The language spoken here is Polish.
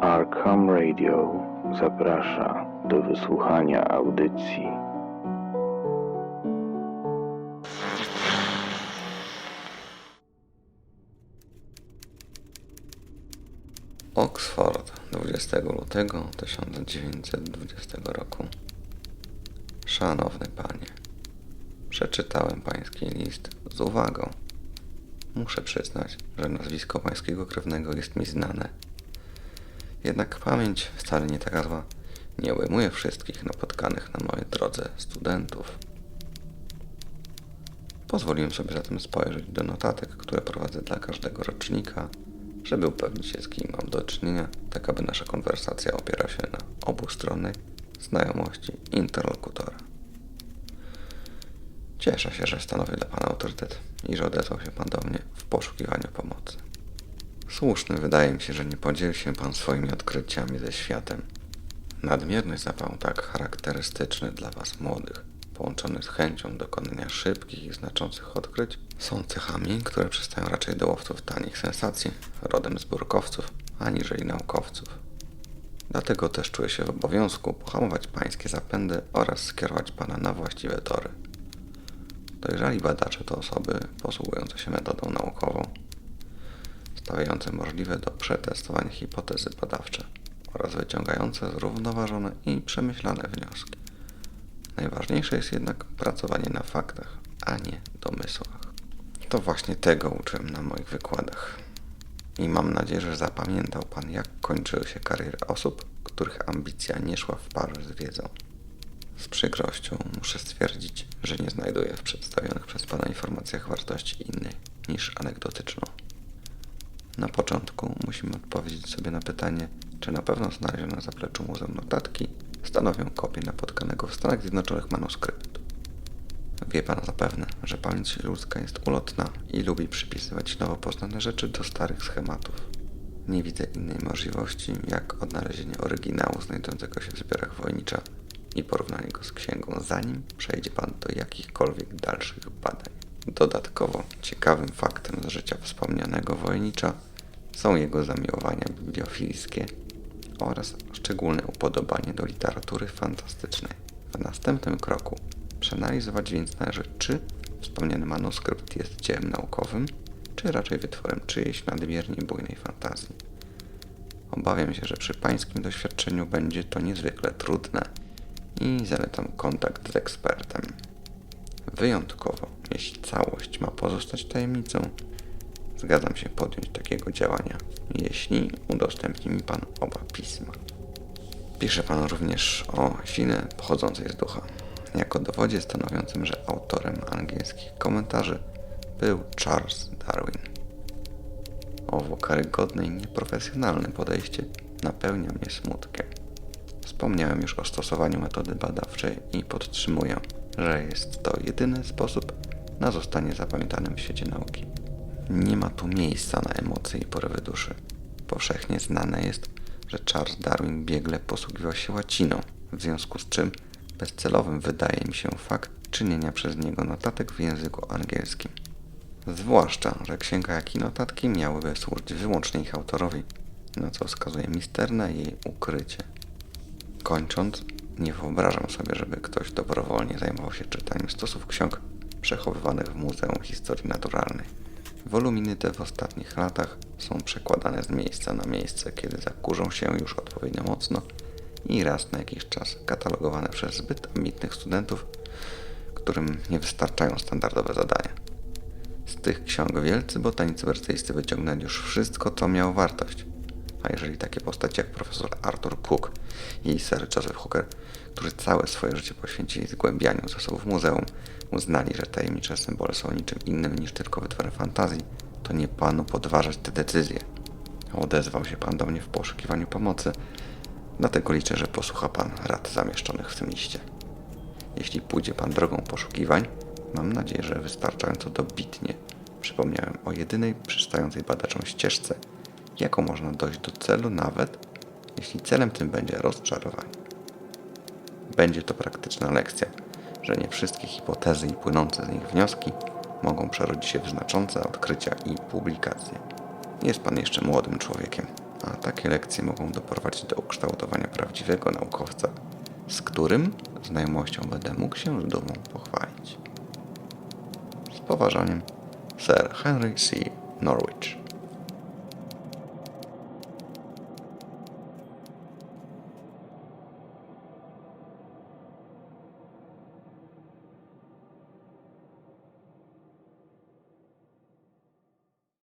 Arkham Radio zaprasza do wysłuchania audycji. Oxford 20 lutego 1920 roku. Szanowny panie, przeczytałem pański list z uwagą. Muszę przyznać, że nazwisko pańskiego krewnego jest mi znane. Jednak pamięć wcale nie taka zła. Nie obejmuje wszystkich napotkanych na mojej drodze studentów. Pozwoliłem sobie zatem spojrzeć do notatek, które prowadzę dla każdego rocznika, żeby upewnić się, z kim mam do czynienia, tak aby nasza konwersacja opierała się na obustronnej znajomości interlokutora. Cieszę się, że stanowię dla Pana autorytet i że odezwał się Pan do mnie w poszukiwaniu pomocy. Słuszny wydaje mi się, że nie podzieli się Pan swoimi odkryciami ze światem. Nadmierny zapał, tak charakterystyczny dla Was młodych, połączony z chęcią dokonania szybkich i znaczących odkryć, są cechami, które przystają raczej do łowców tanich sensacji, rodem z burkowców, aniżeli naukowców. Dlatego też czuję się w obowiązku pohamować Pańskie zapędy oraz skierować Pana na właściwe tory. Dojrzali badacze to osoby posługujące się metodą naukową, stawiające możliwe do przetestowania hipotezy badawcze oraz wyciągające zrównoważone i przemyślane wnioski. Najważniejsze jest jednak pracowanie na faktach, a nie domysłach. To właśnie tego uczyłem na moich wykładach. I mam nadzieję, że zapamiętał Pan, jak kończyły się kariery osób, których ambicja nie szła w parze z wiedzą. Z przykrością muszę stwierdzić, że nie znajduję w przedstawionych przez Pana informacjach wartości innej niż anegdotyczną. Początku musimy odpowiedzieć sobie na pytanie, czy na pewno znalezione na zapleczu muzeum notatki stanowią kopię napotkanego w Stanach Zjednoczonych manuskryptu. Wie Pan zapewne, że pamięć ludzka jest ulotna i lubi przypisywać nowo poznane rzeczy do starych schematów. Nie widzę innej możliwości, jak odnalezienie oryginału znajdującego się w zbiorach wojnicza i porównanie go z księgą, zanim przejdzie Pan do jakichkolwiek dalszych badań. Dodatkowo ciekawym faktem z życia wspomnianego wojnicza są jego zamiłowania bibliofilskie oraz szczególne upodobanie do literatury fantastycznej. W następnym kroku przeanalizować więc należy, czy wspomniany manuskrypt jest dziełem naukowym, czy raczej wytworem czyjejś nadmiernie bujnej fantazji. Obawiam się, że przy pańskim doświadczeniu będzie to niezwykle trudne i zalecam kontakt z ekspertem. Wyjątkowo, jeśli całość ma pozostać tajemnicą, zgadzam się podjąć takiego działania, jeśli udostępni mi Pan oba pisma. Pisze Pan również o sile pochodzącej z ducha, jako dowodzie stanowiącym, że autorem angielskich komentarzy był Charles Darwin. Owo karygodne i nieprofesjonalne podejście napełnia mnie smutkiem. Wspomniałem już o stosowaniu metody badawczej i podtrzymuję, że jest to jedyny sposób na zostanie zapamiętanym w świecie nauki. Nie ma tu miejsca na emocje i porywy duszy. Powszechnie znane jest, że Charles Darwin biegle posługiwał się łaciną, w związku z czym bezcelowym wydaje mi się fakt czynienia przez niego notatek w języku angielskim. Zwłaszcza, że księga jak i notatki miałyby służyć wyłącznie ich autorowi, na co wskazuje misterne jej ukrycie. Kończąc, nie wyobrażam sobie, żeby ktoś dobrowolnie zajmował się czytaniem stosów ksiąg przechowywanych w Muzeum Historii Naturalnej. Woluminy te w ostatnich latach są przekładane z miejsca na miejsce, kiedy zakurzą się już odpowiednio mocno i raz na jakiś czas katalogowane przez zbyt ambitnych studentów, którym nie wystarczają standardowe zadania. Z tych ksiąg wielcy botanicy wersyjscy wyciągnęli już wszystko, co miało wartość. A jeżeli takie postacie jak profesor Arthur Cook i Sir Joseph Hooker, którzy całe swoje życie poświęcili zgłębianiu zasobów muzeum, uznali, że tajemnicze symbole są niczym innym niż tylko wytworem fantazji, to nie panu podważać te decyzje. Odezwał się pan do mnie w poszukiwaniu pomocy, dlatego liczę, że posłucha pan rad zamieszczonych w tym liście. Jeśli pójdzie pan drogą poszukiwań, mam nadzieję, że wystarczająco dobitnie przypomniałem o jedynej przystającej badaczom ścieżce, jaką można dojść do celu, nawet jeśli celem tym będzie rozczarowanie. Będzie to praktyczna lekcja, że nie wszystkie hipotezy i płynące z nich wnioski mogą przerodzić się w znaczące odkrycia i publikacje. Jest pan jeszcze młodym człowiekiem, a takie lekcje mogą doprowadzić do ukształtowania prawdziwego naukowca, z którym znajomością będę mógł się z dumą pochwalić. Z poważaniem, Sir Henry C. Norwich.